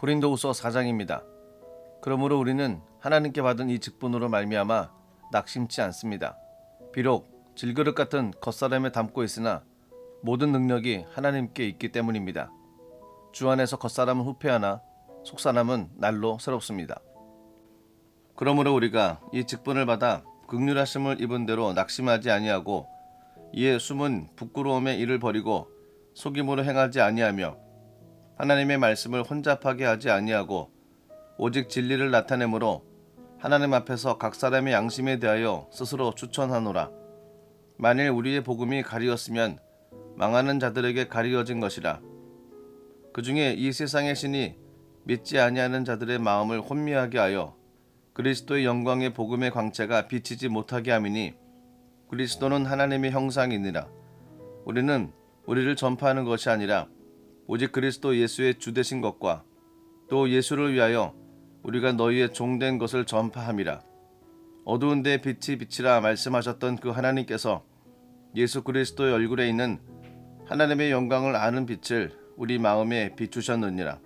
고린도후서 4장입니다. 그러므로 우리는 하나님께 받은 이 직분으로 말미암아 낙심치 않습니다. 비록 질그릇 같은 겉사람에 담고 있으나 모든 능력이 하나님께 있기 때문입니다. 주 안에서 겉사람은 후패하나 속사람은 날로 새롭습니다. 그러므로 우리가 이 직분을 받아 극률하심을 입은 대로 낙심하지 아니하고 이에 숨은 부끄러움의 일을 버리고 속임으로 행하지 아니하며 하나님의 말씀을 혼잡하게 하지 아니하고 오직 진리를 나타내므로 하나님 앞에서 각 사람의 양심에 대하여 스스로 추천하노라. 만일 우리의 복음이 가리었으면 망하는 자들에게 가리어진 것이라. 그 중에 이 세상의 신이 믿지 아니하는 자들의 마음을 혼미하게 하여 그리스도의 영광의 복음의 광채가 비치지 못하게 함이니 그리스도는 하나님의 형상이니라. 우리는 우리를 전파하는 것이 아니라 오직 그리스도 예수의 주 되신 것과 또 예수를 위하여 우리가 너희의 종된 것을 전파함이라. 어두운 데 빛이 빛이라 말씀하셨던 그 하나님께서 예수 그리스도의 얼굴에 있는 하나님의 영광을 아는 빛을 우리 마음에 비추셨느니라.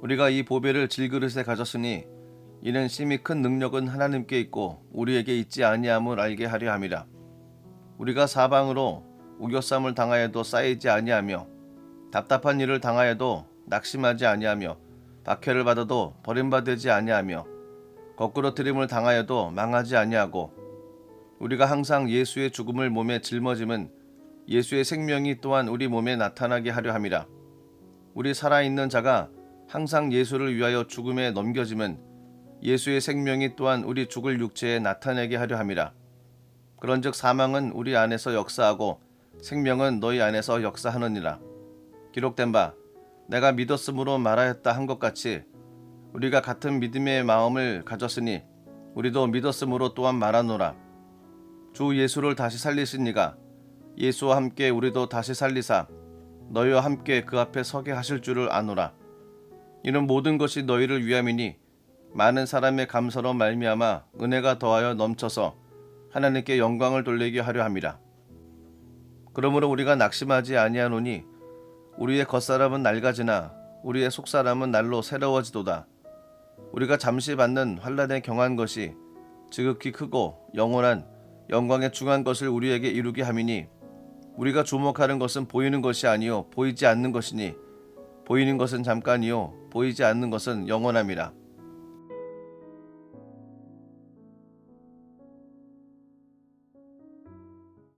우리가 이 보배를 질그릇에 가졌으니 이는 심히 큰 능력은 하나님께 있고 우리에게 있지 아니함을 알게 하려 함이라. 우리가 사방으로 우겨쌈을 당하여도 쌓이지 아니하며 답답한 일을 당하여도 낙심하지 아니하며 박해를 받아도 버림받지 아니하며 거꾸로 트림을 당하여도 망하지 아니하고 우리가 항상 예수의 죽음을 몸에 짊어짐은 예수의 생명이 또한 우리 몸에 나타나게 하려 함이라. 우리 살아있는 자가 항상 예수를 위하여 죽음에 넘겨짐은 예수의 생명이 또한 우리 죽을 육체에 나타내게 하려 함이라. 그런즉 사망은 우리 안에서 역사하고 생명은 너희 안에서 역사하느니라. 기록된 바 내가 믿었으므로 말하였다 한 것 같이 우리가 같은 믿음의 마음을 가졌으니 우리도 믿었으므로 또한 말하노라. 주 예수를 다시 살리신 이가 예수와 함께 우리도 다시 살리사 너희와 함께 그 앞에 서게 하실 줄을 아노라. 이는 모든 것이 너희를 위함이니 많은 사람의 감사로 말미암아 은혜가 더하여 넘쳐서 하나님께 영광을 돌리게 하려 함이라. 그러므로 우리가 낙심하지 아니하노니 우리의 겉사람은 낡아지나 우리의 속사람은 날로 새로워지도다. 우리가 잠시 받는 환란에 경한 것이 지극히 크고 영원한 영광에 중한 것을 우리에게 이루게 함이니 우리가 주목하는 것은 보이는 것이 아니요 보이지 않는 것이니 보이는 것은 잠깐이요 보이지 않는 것은 영원함이라.